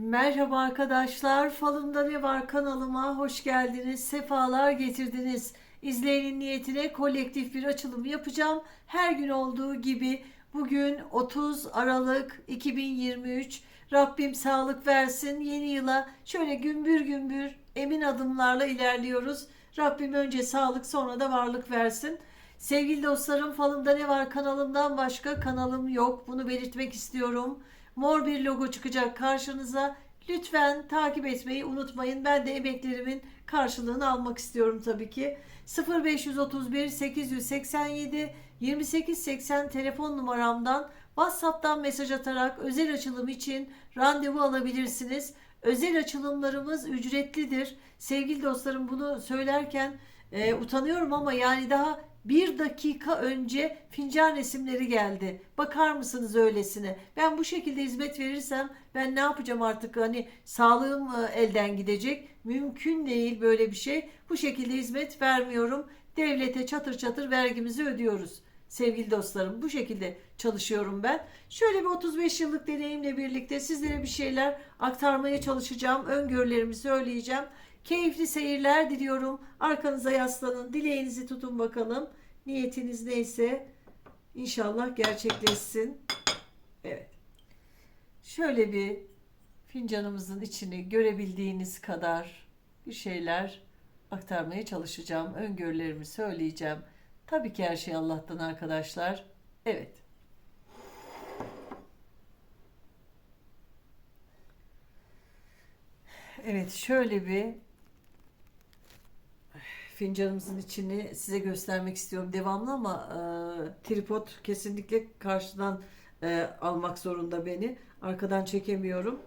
Merhaba arkadaşlar, Falımda Ne Var kanalıma hoş geldiniz, sefalar getirdiniz. İzleyenin niyetine kolektif bir açılım yapacağım. Her gün olduğu gibi bugün 30 Aralık 2023. Rabbim sağlık versin. Yeni yıla şöyle gümbür gümbür emin adımlarla ilerliyoruz. Rabbim önce sağlık sonra da varlık versin. Sevgili dostlarım Falımda Ne Var kanalımdan başka kanalım yok. Bunu belirtmek istiyorum. Mor bir logo çıkacak karşınıza. Lütfen takip etmeyi unutmayın. Ben de emeklerimin karşılığını almak istiyorum tabii ki. 0531 887 2880 telefon numaramdan WhatsApp'tan mesaj atarak özel açılım için randevu alabilirsiniz. Özel açılımlarımız ücretlidir. Sevgili dostlarım bunu söylerken e, utanıyorum ama yani daha bir dakika önce fincan resimleri geldi. Bakar mısınız öylesine? Ben bu şekilde hizmet verirsem ben ne yapacağım artık? Hani sağlığım e, elden gidecek. Mümkün değil böyle bir şey. Bu şekilde hizmet vermiyorum. Devlete çatır çatır vergimizi ödüyoruz. Sevgili dostlarım bu şekilde çalışıyorum ben. Şöyle bir 35 yıllık deneyimle birlikte sizlere bir şeyler aktarmaya çalışacağım. Öngörülerimi söyleyeceğim. Keyifli seyirler diliyorum. Arkanıza yaslanın. Dileğinizi tutun bakalım. Niyetiniz neyse inşallah gerçekleşsin. Evet. Şöyle bir fincanımızın içini görebildiğiniz kadar bir şeyler aktarmaya çalışacağım. Öngörülerimi söyleyeceğim. Tabii ki her şey Allah'tan arkadaşlar. Evet. Evet şöyle bir fincanımızın içini size göstermek istiyorum devamlı ama e, tripod kesinlikle karşıdan e, almak zorunda beni. Arkadan çekemiyorum.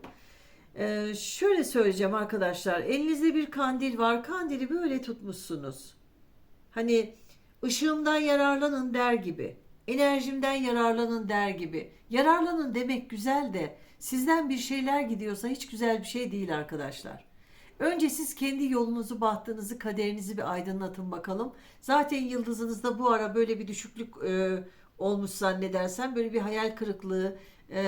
E, şöyle söyleyeceğim arkadaşlar. Elinizde bir kandil var. Kandili böyle tutmuşsunuz. Hani ışığımdan yararlanın der gibi. Enerjimden yararlanın der gibi. Yararlanın demek güzel de sizden bir şeyler gidiyorsa hiç güzel bir şey değil arkadaşlar. Önce siz kendi yolunuzu, bahtınızı, kaderinizi bir aydınlatın bakalım. Zaten yıldızınızda bu ara böyle bir düşüklük e, olmuş zannedersem böyle bir hayal kırıklığı e,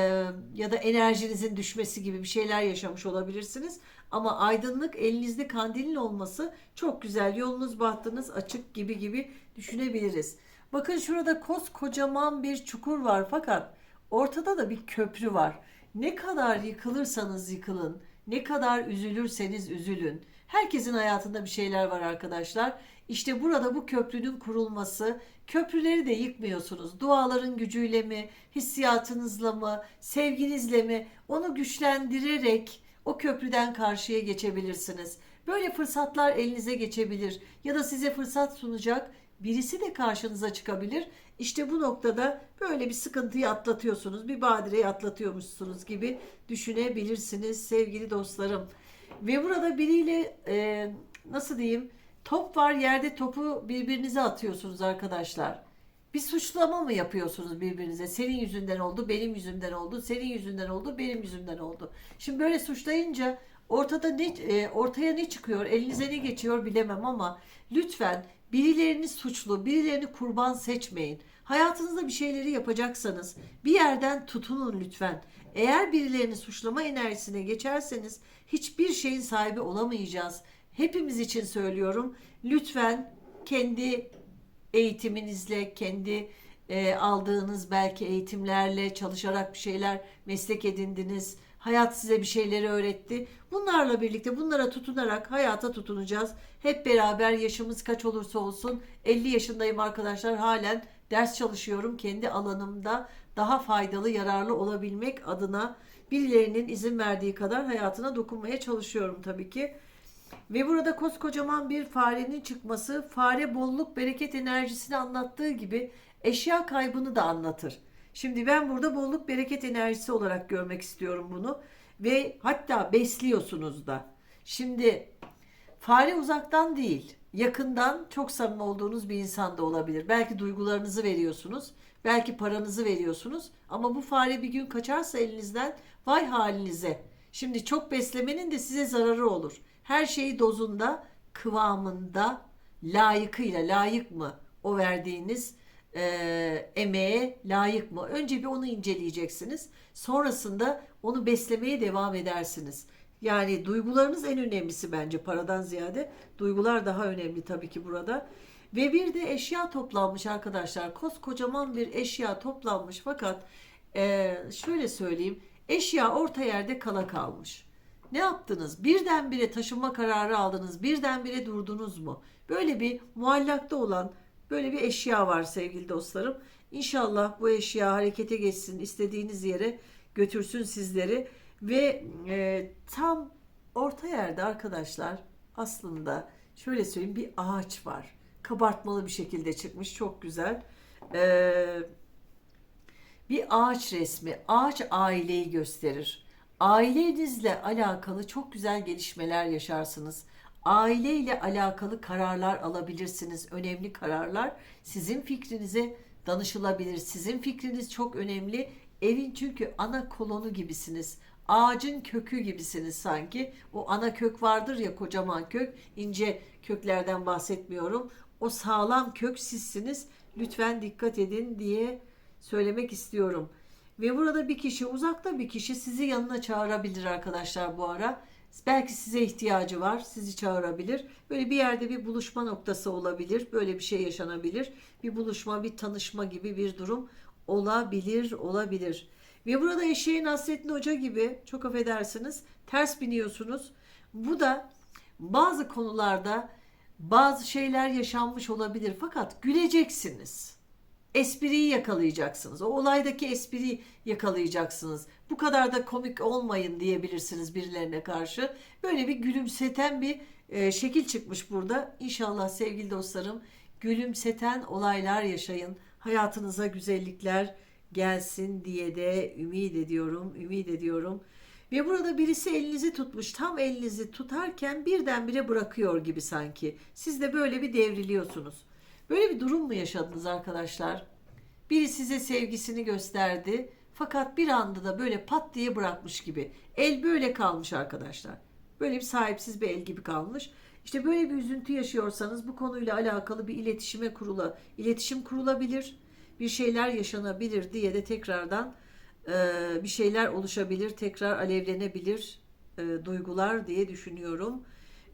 ya da enerjinizin düşmesi gibi bir şeyler yaşamış olabilirsiniz. Ama aydınlık elinizde kandilin olması çok güzel. Yolunuz, bahtınız açık gibi gibi düşünebiliriz. Bakın şurada koskocaman bir çukur var fakat ortada da bir köprü var. Ne kadar yıkılırsanız yıkılın, ne kadar üzülürseniz üzülün. Herkesin hayatında bir şeyler var arkadaşlar. İşte burada bu köprünün kurulması, köprüleri de yıkmıyorsunuz. Duaların gücüyle mi, hissiyatınızla mı, sevginizle mi onu güçlendirerek o köprüden karşıya geçebilirsiniz. Böyle fırsatlar elinize geçebilir ya da size fırsat sunacak birisi de karşınıza çıkabilir. İşte bu noktada böyle bir sıkıntıyı atlatıyorsunuz, bir badireyi atlatıyormuşsunuz gibi düşünebilirsiniz sevgili dostlarım. Ve burada biriyle e, nasıl diyeyim top var yerde topu birbirinize atıyorsunuz arkadaşlar. Bir suçlama mı yapıyorsunuz birbirinize? Senin yüzünden oldu, benim yüzümden oldu, senin yüzünden oldu, benim yüzümden oldu. Şimdi böyle suçlayınca ortada ne e, ortaya ne çıkıyor, elinize ne geçiyor bilemem ama lütfen birilerini suçlu, birilerini kurban seçmeyin. Hayatınızda bir şeyleri yapacaksanız bir yerden tutunun lütfen. Eğer birilerini suçlama enerjisine geçerseniz hiçbir şeyin sahibi olamayacağız. Hepimiz için söylüyorum. Lütfen kendi eğitiminizle, kendi e, aldığınız belki eğitimlerle, çalışarak bir şeyler meslek edindiniz. Hayat size bir şeyleri öğretti. Bunlarla birlikte bunlara tutunarak hayata tutunacağız. Hep beraber yaşımız kaç olursa olsun 50 yaşındayım arkadaşlar halen ders çalışıyorum kendi alanımda daha faydalı yararlı olabilmek adına birilerinin izin verdiği kadar hayatına dokunmaya çalışıyorum tabii ki. Ve burada koskocaman bir farenin çıkması fare bolluk bereket enerjisini anlattığı gibi eşya kaybını da anlatır. Şimdi ben burada bolluk bereket enerjisi olarak görmek istiyorum bunu ve hatta besliyorsunuz da. Şimdi fare uzaktan değil, yakından çok samimi olduğunuz bir insan da olabilir. Belki duygularınızı veriyorsunuz, belki paranızı veriyorsunuz ama bu fare bir gün kaçarsa elinizden vay halinize. Şimdi çok beslemenin de size zararı olur. Her şeyi dozunda, kıvamında, layıkıyla, layık mı o verdiğiniz e, emeğe layık mı? Önce bir onu inceleyeceksiniz. Sonrasında onu beslemeye devam edersiniz. Yani duygularınız en önemlisi bence paradan ziyade. Duygular daha önemli tabii ki burada. Ve bir de eşya toplanmış arkadaşlar. Koskocaman bir eşya toplanmış fakat e, şöyle söyleyeyim. Eşya orta yerde kala kalmış. Ne yaptınız? Birdenbire taşınma kararı aldınız. Birdenbire durdunuz mu? Böyle bir muallakta olan böyle bir eşya var sevgili dostlarım. İnşallah bu eşya harekete geçsin, istediğiniz yere götürsün sizleri ve e, tam orta yerde arkadaşlar aslında şöyle söyleyeyim bir ağaç var. Kabartmalı bir şekilde çıkmış, çok güzel. Ee, bir ağaç resmi. Ağaç aileyi gösterir. Ailenizle alakalı çok güzel gelişmeler yaşarsınız. Aileyle alakalı kararlar alabilirsiniz. Önemli kararlar sizin fikrinize danışılabilir. Sizin fikriniz çok önemli. Evin çünkü ana kolonu gibisiniz. Ağacın kökü gibisiniz sanki. O ana kök vardır ya kocaman kök. ince köklerden bahsetmiyorum. O sağlam kök sizsiniz. Lütfen dikkat edin diye söylemek istiyorum. Ve burada bir kişi uzakta bir kişi sizi yanına çağırabilir arkadaşlar bu ara. Belki size ihtiyacı var. Sizi çağırabilir. Böyle bir yerde bir buluşma noktası olabilir. Böyle bir şey yaşanabilir. Bir buluşma, bir tanışma gibi bir durum olabilir, olabilir. Ve burada eşeğin Nasrettin Hoca gibi çok affedersiniz ters biniyorsunuz. Bu da bazı konularda bazı şeyler yaşanmış olabilir fakat güleceksiniz. Espriyi yakalayacaksınız. O olaydaki espriyi yakalayacaksınız. Bu kadar da komik olmayın diyebilirsiniz birilerine karşı. Böyle bir gülümseten bir e, şekil çıkmış burada. İnşallah sevgili dostlarım gülümseten olaylar yaşayın. Hayatınıza güzellikler gelsin diye de ümit ediyorum, ümit ediyorum. Ve burada birisi elinizi tutmuş. Tam elinizi tutarken birdenbire bırakıyor gibi sanki. Siz de böyle bir devriliyorsunuz. Böyle bir durum mu yaşadınız arkadaşlar? Biri size sevgisini gösterdi. Fakat bir anda da böyle pat diye bırakmış gibi. El böyle kalmış arkadaşlar. Böyle bir sahipsiz bir el gibi kalmış. İşte böyle bir üzüntü yaşıyorsanız bu konuyla alakalı bir iletişime kurula, iletişim kurulabilir. Bir şeyler yaşanabilir diye de tekrardan e, bir şeyler oluşabilir, tekrar alevlenebilir e, duygular diye düşünüyorum.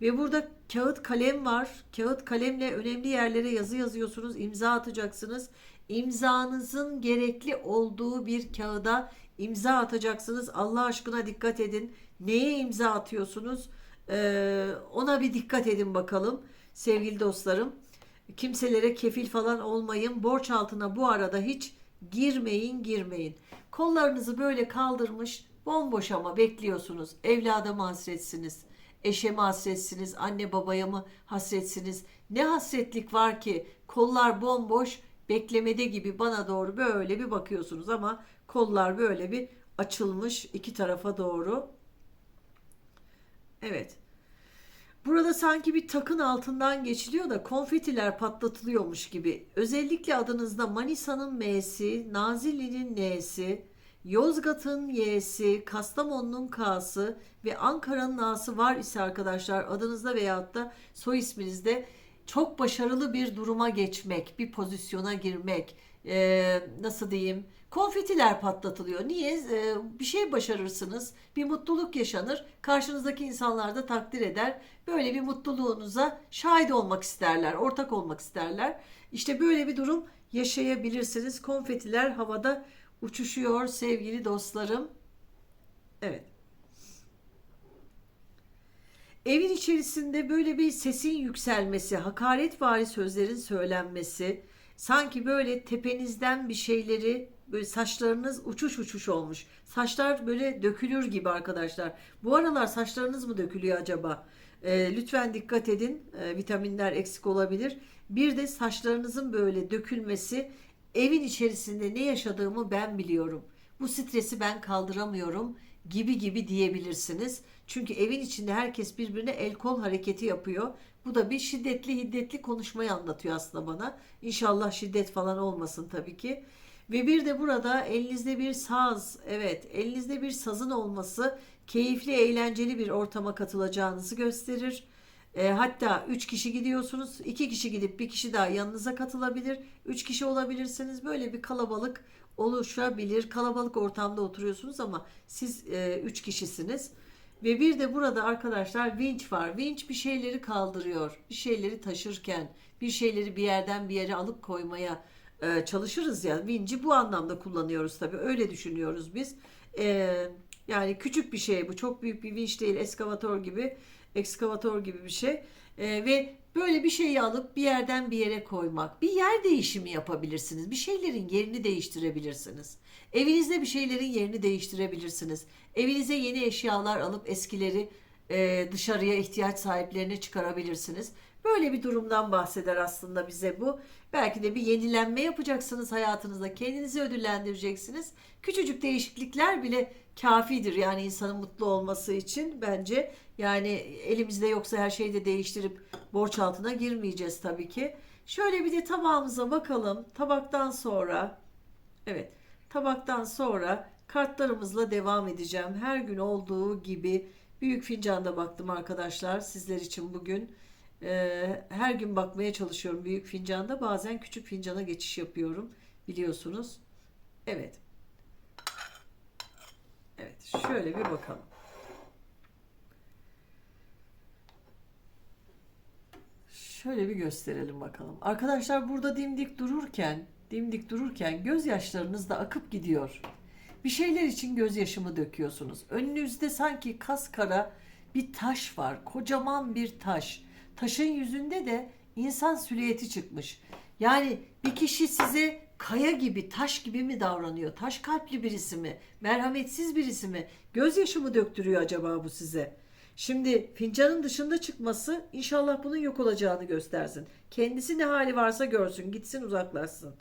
Ve burada kağıt kalem var. Kağıt kalemle önemli yerlere yazı yazıyorsunuz, imza atacaksınız. İmzanızın gerekli olduğu bir kağıda imza atacaksınız. Allah aşkına dikkat edin. Neye imza atıyorsunuz? Ee, ona bir dikkat edin bakalım sevgili dostlarım. Kimselere kefil falan olmayın. Borç altına bu arada hiç girmeyin, girmeyin. Kollarınızı böyle kaldırmış, bomboş ama bekliyorsunuz. Evlada mı hasretsiniz? Eşe mi hasretsiniz? Anne babaya mı hasretsiniz? Ne hasretlik var ki? Kollar bomboş, beklemede gibi bana doğru böyle bir bakıyorsunuz ama kollar böyle bir açılmış iki tarafa doğru. Evet. Burada sanki bir takın altından geçiliyor da konfetiler patlatılıyormuş gibi. Özellikle adınızda Manisa'nın M'si, Nazilli'nin N'si, Yozgat'ın Y'si, Kastamonu'nun K'sı ve Ankara'nın A'sı var ise arkadaşlar adınızda veyahut da soy isminizde çok başarılı bir duruma geçmek, bir pozisyona girmek, ee, nasıl diyeyim, konfetiler patlatılıyor. Niye? Ee, bir şey başarırsınız, bir mutluluk yaşanır, karşınızdaki insanlar da takdir eder. Böyle bir mutluluğunuza şahit olmak isterler, ortak olmak isterler. İşte böyle bir durum yaşayabilirsiniz. Konfetiler havada uçuşuyor sevgili dostlarım. Evet. Evin içerisinde böyle bir sesin yükselmesi, hakaretvari sözlerin söylenmesi, sanki böyle tepenizden bir şeyleri böyle saçlarınız uçuş uçuş olmuş. Saçlar böyle dökülür gibi arkadaşlar. Bu aralar saçlarınız mı dökülüyor acaba? E, lütfen dikkat edin. E, vitaminler eksik olabilir. Bir de saçlarınızın böyle dökülmesi evin içerisinde ne yaşadığımı ben biliyorum. Bu stresi ben kaldıramıyorum gibi gibi diyebilirsiniz. Çünkü evin içinde herkes birbirine el kol hareketi yapıyor. Bu da bir şiddetli hiddetli konuşmayı anlatıyor aslında bana. İnşallah şiddet falan olmasın tabii ki. Ve bir de burada elinizde bir saz, evet elinizde bir sazın olması keyifli, eğlenceli bir ortama katılacağınızı gösterir. E, hatta 3 kişi gidiyorsunuz, 2 kişi gidip bir kişi daha yanınıza katılabilir. 3 kişi olabilirsiniz. Böyle bir kalabalık oluşabilir. Kalabalık ortamda oturuyorsunuz ama siz 3 kişisiniz. Ve bir de burada arkadaşlar vinç var. Vinç bir şeyleri kaldırıyor. Bir şeyleri taşırken, bir şeyleri bir yerden bir yere alıp koymaya e, çalışırız ya. Vinci bu anlamda kullanıyoruz tabii. Öyle düşünüyoruz biz. E, yani küçük bir şey bu. Çok büyük bir vinç değil. Eskavatör gibi, ekskavatör gibi bir şey. E, ve böyle bir şeyi alıp bir yerden bir yere koymak. Bir yer değişimi yapabilirsiniz. Bir şeylerin yerini değiştirebilirsiniz. Evinizde bir şeylerin yerini değiştirebilirsiniz. Evinize yeni eşyalar alıp eskileri e, dışarıya ihtiyaç sahiplerine çıkarabilirsiniz. Böyle bir durumdan bahseder aslında bize bu. Belki de bir yenilenme yapacaksınız hayatınızda. Kendinizi ödüllendireceksiniz. Küçücük değişiklikler bile kafidir yani insanın mutlu olması için bence. Yani elimizde yoksa her şeyi de değiştirip borç altına girmeyeceğiz tabii ki. Şöyle bir de tabağımıza bakalım. Tabaktan sonra evet tabaktan sonra kartlarımızla devam edeceğim. Her gün olduğu gibi büyük fincanda baktım arkadaşlar sizler için bugün. Ee, her gün bakmaya çalışıyorum büyük fincanda. Bazen küçük fincana geçiş yapıyorum biliyorsunuz. Evet. Evet şöyle bir bakalım. Şöyle bir gösterelim bakalım. Arkadaşlar burada dimdik dururken, dimdik dururken gözyaşlarınız da akıp gidiyor. Bir şeyler için gözyaşımı döküyorsunuz. Önünüzde sanki kaskara bir taş var. Kocaman bir taş. Taşın yüzünde de insan silüeti çıkmış. Yani bir kişi size kaya gibi, taş gibi mi davranıyor? Taş kalpli birisi mi? Merhametsiz birisi mi? Gözyaşı mı döktürüyor acaba bu size? Şimdi fincanın dışında çıkması inşallah bunun yok olacağını göstersin. Kendisi ne hali varsa görsün, gitsin uzaklaşsın.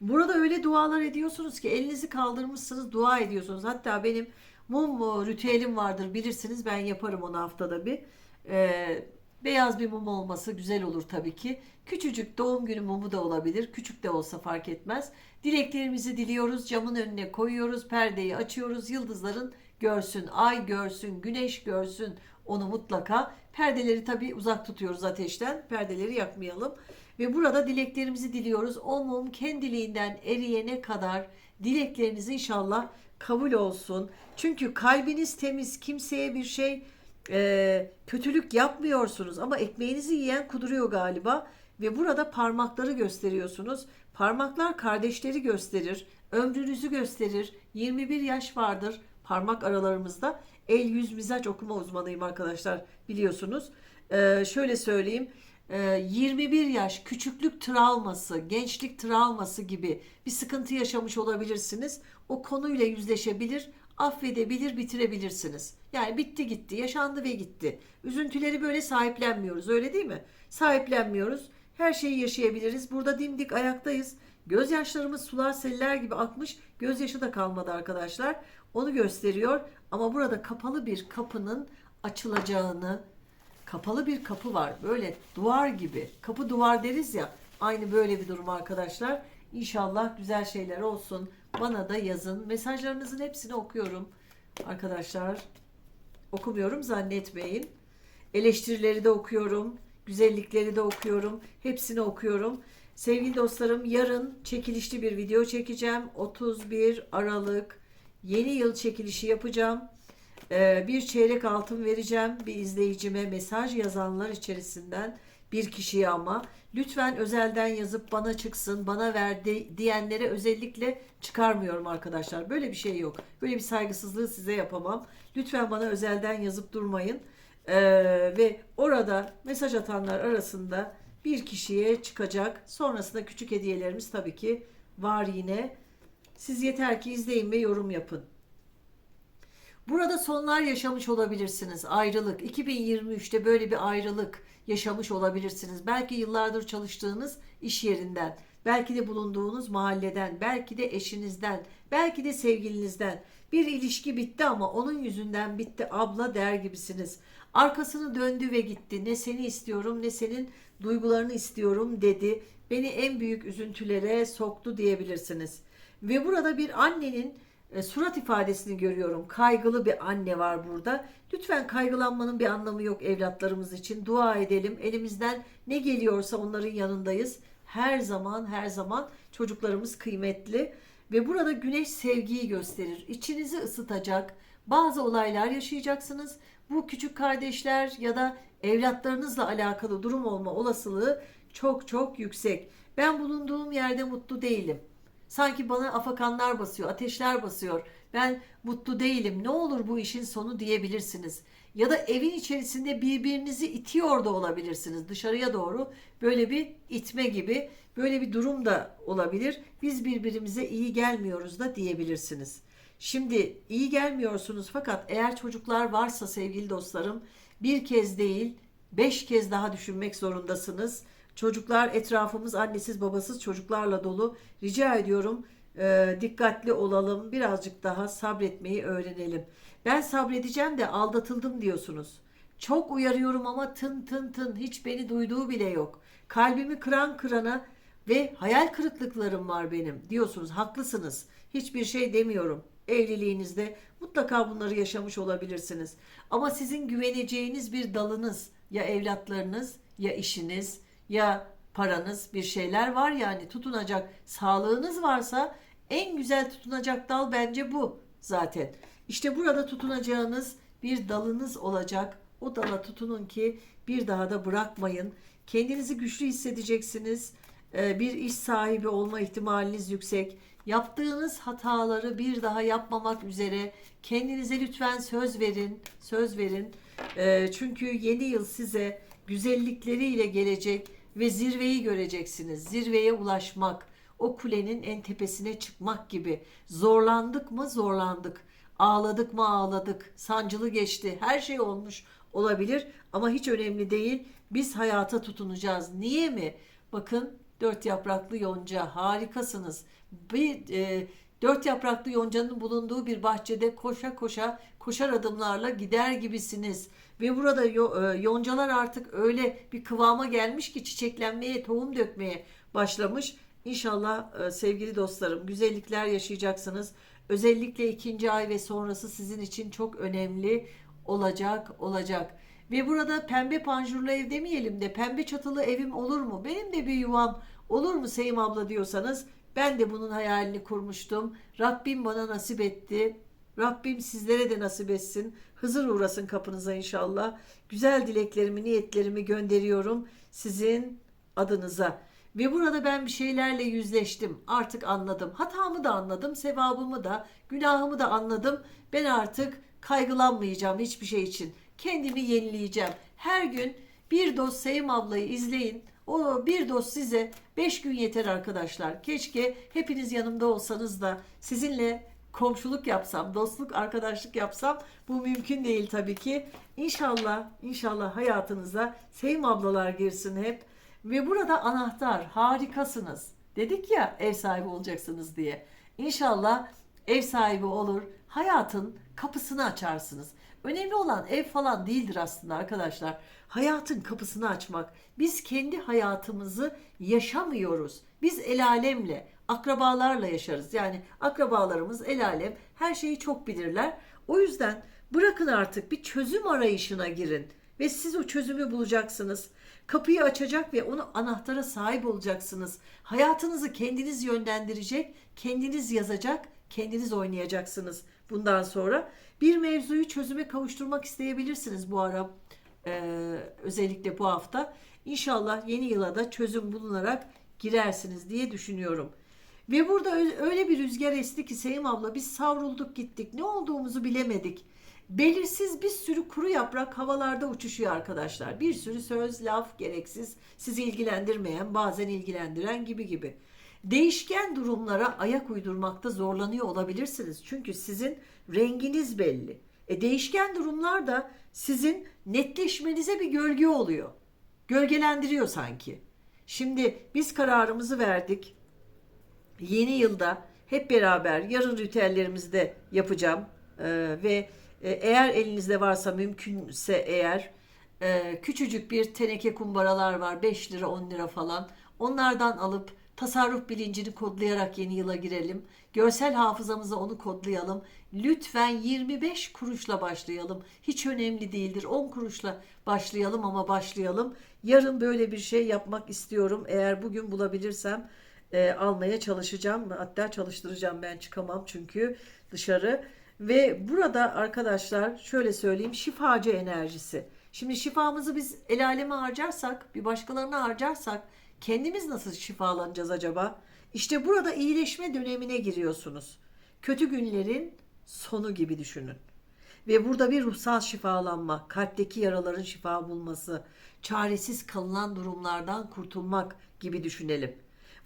Burada öyle dualar ediyorsunuz ki elinizi kaldırmışsınız, dua ediyorsunuz. Hatta benim mum ritüelim vardır bilirsiniz. Ben yaparım onu haftada bir. Ee, beyaz bir mum olması güzel olur tabii ki. Küçücük doğum günü mumu da olabilir. Küçük de olsa fark etmez. Dileklerimizi diliyoruz. Camın önüne koyuyoruz. Perdeyi açıyoruz. Yıldızların görsün, ay görsün, güneş görsün onu mutlaka. Perdeleri tabii uzak tutuyoruz ateşten. Perdeleri yakmayalım. Ve burada dileklerimizi diliyoruz. O mum kendiliğinden eriyene kadar dilekleriniz inşallah kabul olsun. Çünkü kalbiniz temiz, kimseye bir şey e, kötülük yapmıyorsunuz ama ekmeğinizi yiyen kuduruyor galiba ve burada parmakları gösteriyorsunuz. Parmaklar kardeşleri gösterir, ömrünüzü gösterir. 21 yaş vardır parmak aralarımızda. El yüz mizaç okuma uzmanıyım arkadaşlar biliyorsunuz. Ee, şöyle söyleyeyim. 21 yaş küçüklük travması, gençlik travması gibi bir sıkıntı yaşamış olabilirsiniz. O konuyla yüzleşebilir, affedebilir, bitirebilirsiniz. Yani bitti gitti, yaşandı ve gitti. Üzüntüleri böyle sahiplenmiyoruz öyle değil mi? Sahiplenmiyoruz. Her şeyi yaşayabiliriz. Burada dimdik ayaktayız. Gözyaşlarımız sular seller gibi akmış. Gözyaşı da kalmadı arkadaşlar. Onu gösteriyor. Ama burada kapalı bir kapının açılacağını, kapalı bir kapı var. Böyle duvar gibi. Kapı duvar deriz ya. Aynı böyle bir durum arkadaşlar. İnşallah güzel şeyler olsun. Bana da yazın. Mesajlarınızın hepsini okuyorum. Arkadaşlar okumuyorum zannetmeyin. Eleştirileri de okuyorum. Güzellikleri de okuyorum. Hepsini okuyorum. Sevgili dostlarım yarın çekilişli bir video çekeceğim. 31 Aralık yeni yıl çekilişi yapacağım. Ee, bir çeyrek altın vereceğim bir izleyicime mesaj yazanlar içerisinden bir kişiye ama lütfen özelden yazıp bana çıksın bana ver de, diyenlere özellikle çıkarmıyorum arkadaşlar. Böyle bir şey yok. Böyle bir saygısızlığı size yapamam. Lütfen bana özelden yazıp durmayın. Ee, ve orada mesaj atanlar arasında bir kişiye çıkacak. Sonrasında küçük hediyelerimiz tabii ki var yine. Siz yeter ki izleyin ve yorum yapın. Burada sonlar yaşamış olabilirsiniz. Ayrılık. 2023'te böyle bir ayrılık yaşamış olabilirsiniz. Belki yıllardır çalıştığınız iş yerinden, belki de bulunduğunuz mahalleden, belki de eşinizden, belki de sevgilinizden. Bir ilişki bitti ama onun yüzünden bitti abla der gibisiniz. Arkasını döndü ve gitti. Ne seni istiyorum ne senin duygularını istiyorum dedi. Beni en büyük üzüntülere soktu diyebilirsiniz. Ve burada bir annenin e, surat ifadesini görüyorum. Kaygılı bir anne var burada. Lütfen kaygılanmanın bir anlamı yok evlatlarımız için. Dua edelim. Elimizden ne geliyorsa onların yanındayız. Her zaman her zaman çocuklarımız kıymetli Ve burada güneş sevgiyi gösterir. İçinizi ısıtacak bazı olaylar yaşayacaksınız. Bu küçük kardeşler ya da evlatlarınızla alakalı durum olma olasılığı çok çok yüksek. Ben bulunduğum yerde mutlu değilim. Sanki bana afakanlar basıyor, ateşler basıyor. Ben mutlu değilim. Ne olur bu işin sonu diyebilirsiniz. Ya da evin içerisinde birbirinizi itiyor da olabilirsiniz. Dışarıya doğru böyle bir itme gibi böyle bir durum da olabilir. Biz birbirimize iyi gelmiyoruz da diyebilirsiniz. Şimdi iyi gelmiyorsunuz fakat eğer çocuklar varsa sevgili dostlarım bir kez değil beş kez daha düşünmek zorundasınız. Çocuklar etrafımız annesiz babasız çocuklarla dolu. Rica ediyorum e, dikkatli olalım. Birazcık daha sabretmeyi öğrenelim. Ben sabredeceğim de aldatıldım diyorsunuz. Çok uyarıyorum ama tın tın tın hiç beni duyduğu bile yok. Kalbimi kıran kırana ve hayal kırıklıklarım var benim diyorsunuz. Haklısınız. Hiçbir şey demiyorum. Evliliğinizde mutlaka bunları yaşamış olabilirsiniz. Ama sizin güveneceğiniz bir dalınız ya evlatlarınız ya işiniz ya paranız bir şeyler var yani tutunacak sağlığınız varsa en güzel tutunacak dal bence bu zaten. İşte burada tutunacağınız bir dalınız olacak. O dala tutunun ki bir daha da bırakmayın. Kendinizi güçlü hissedeceksiniz. Ee, Bir iş sahibi olma ihtimaliniz yüksek. Yaptığınız hataları bir daha yapmamak üzere kendinize lütfen söz verin. Söz verin. Ee, Çünkü yeni yıl size güzellikleriyle gelecek ve zirveyi göreceksiniz. Zirveye ulaşmak, o kulenin en tepesine çıkmak gibi. Zorlandık mı? Zorlandık. Ağladık mı? Ağladık. Sancılı geçti. Her şey olmuş olabilir ama hiç önemli değil. Biz hayata tutunacağız. Niye mi? Bakın dört yapraklı yonca harikasınız. Bir e, dört yapraklı yoncanın bulunduğu bir bahçede koşa koşa koşar adımlarla gider gibisiniz. Ve burada yo- e, yoncalar artık öyle bir kıvama gelmiş ki çiçeklenmeye, tohum dökmeye başlamış. İnşallah e, sevgili dostlarım güzellikler yaşayacaksınız. Özellikle ikinci ay ve sonrası sizin için çok önemli olacak olacak. Ve burada pembe panjurlu ev demeyelim de pembe çatılı evim olur mu? Benim de bir yuvam olur mu Seyim abla diyorsanız ben de bunun hayalini kurmuştum. Rabbim bana nasip etti. Rabbim sizlere de nasip etsin. Hızır uğrasın kapınıza inşallah. Güzel dileklerimi, niyetlerimi gönderiyorum sizin adınıza. Ve burada ben bir şeylerle yüzleştim. Artık anladım. Hatamı da anladım, sevabımı da, günahımı da anladım. Ben artık kaygılanmayacağım hiçbir şey için. Kendimi yenileyeceğim. Her gün bir dost Sevim ablayı izleyin. O bir dost size 5 gün yeter arkadaşlar. Keşke hepiniz yanımda olsanız da sizinle komşuluk yapsam, dostluk, arkadaşlık yapsam bu mümkün değil tabii ki. İnşallah, inşallah hayatınıza Sevim ablalar girsin hep. Ve burada anahtar, harikasınız. Dedik ya ev sahibi olacaksınız diye. İnşallah ev sahibi olur, hayatın kapısını açarsınız. Önemli olan ev falan değildir aslında arkadaşlar. Hayatın kapısını açmak. Biz kendi hayatımızı yaşamıyoruz. Biz el alemle, akrabalarla yaşarız. Yani akrabalarımız el alem her şeyi çok bilirler. O yüzden bırakın artık bir çözüm arayışına girin ve siz o çözümü bulacaksınız. Kapıyı açacak ve onu anahtara sahip olacaksınız. Hayatınızı kendiniz yönlendirecek, kendiniz yazacak, kendiniz oynayacaksınız bundan sonra. Bir mevzuyu çözüme kavuşturmak isteyebilirsiniz bu ara. Ee, özellikle bu hafta. İnşallah yeni yıla da çözüm bulunarak girersiniz diye düşünüyorum. Ve burada öyle bir rüzgar esti ki Sevim abla biz savrulduk gittik. Ne olduğumuzu bilemedik. Belirsiz bir sürü kuru yaprak havalarda uçuşuyor arkadaşlar. Bir sürü söz, laf gereksiz, sizi ilgilendirmeyen, bazen ilgilendiren gibi gibi. Değişken durumlara ayak uydurmakta zorlanıyor olabilirsiniz. Çünkü sizin renginiz belli. E değişken durumlar da sizin netleşmenize bir gölge oluyor. Gölgelendiriyor sanki. Şimdi biz kararımızı verdik yeni yılda hep beraber yarın ritüellerimizi de yapacağım Ee, ve e, eğer elinizde varsa mümkünse eğer e, küçücük bir teneke kumbaralar var 5 lira 10 lira falan onlardan alıp tasarruf bilincini kodlayarak yeni yıla girelim. Görsel hafızamıza onu kodlayalım. Lütfen 25 kuruşla başlayalım. Hiç önemli değildir. 10 kuruşla başlayalım ama başlayalım. Yarın böyle bir şey yapmak istiyorum. Eğer bugün bulabilirsem e, almaya çalışacağım. Hatta çalıştıracağım ben çıkamam çünkü dışarı. Ve burada arkadaşlar şöyle söyleyeyim şifacı enerjisi. Şimdi şifamızı biz el aleme harcarsak, bir başkalarına harcarsak kendimiz nasıl şifalanacağız acaba? İşte burada iyileşme dönemine giriyorsunuz. Kötü günlerin sonu gibi düşünün. Ve burada bir ruhsal şifalanma, kalpteki yaraların şifa bulması, çaresiz kalınan durumlardan kurtulmak gibi düşünelim.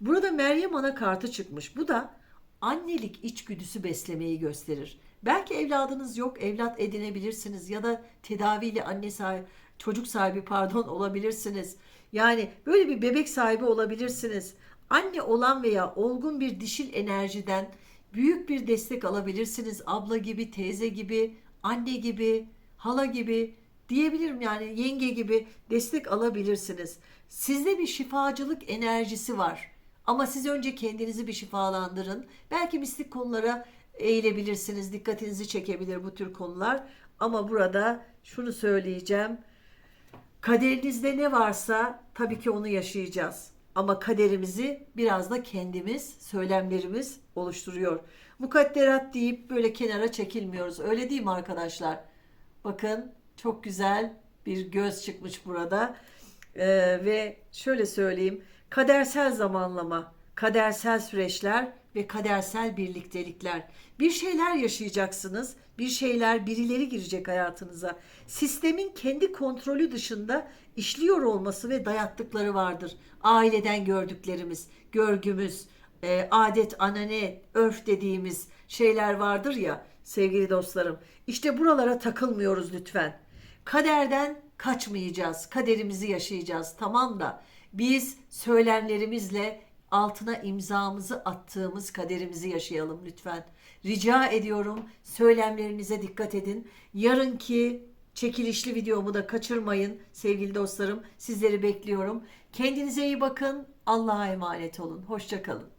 Burada Meryem Ana kartı çıkmış. Bu da annelik içgüdüsü beslemeyi gösterir. Belki evladınız yok, evlat edinebilirsiniz ya da tedaviyle anne sahibi, çocuk sahibi pardon olabilirsiniz. Yani böyle bir bebek sahibi olabilirsiniz. Anne olan veya olgun bir dişil enerjiden büyük bir destek alabilirsiniz. Abla gibi, teyze gibi, anne gibi, hala gibi diyebilirim yani yenge gibi destek alabilirsiniz. Sizde bir şifacılık enerjisi var. Ama siz önce kendinizi bir şifalandırın. Belki mistik konulara eğilebilirsiniz. Dikkatinizi çekebilir bu tür konular. Ama burada şunu söyleyeceğim. Kaderinizde ne varsa tabii ki onu yaşayacağız. Ama kaderimizi biraz da kendimiz, söylemlerimiz oluşturuyor. Mukadderat deyip böyle kenara çekilmiyoruz. Öyle değil mi arkadaşlar? Bakın çok güzel bir göz çıkmış burada. Ee, ve şöyle söyleyeyim. Kadersel zamanlama, kadersel süreçler ve kadersel birliktelikler. Bir şeyler yaşayacaksınız. Bir şeyler, birileri girecek hayatınıza. Sistemin kendi kontrolü dışında işliyor olması ve dayattıkları vardır. Aileden gördüklerimiz, görgümüz, e, adet, anane, örf dediğimiz şeyler vardır ya sevgili dostlarım. İşte buralara takılmıyoruz lütfen. Kaderden kaçmayacağız. Kaderimizi yaşayacağız. Tamam da biz söylemlerimizle altına imzamızı attığımız kaderimizi yaşayalım lütfen. Rica ediyorum söylemlerinize dikkat edin. Yarınki çekilişli videomu da kaçırmayın sevgili dostlarım. Sizleri bekliyorum. Kendinize iyi bakın. Allah'a emanet olun. Hoşçakalın.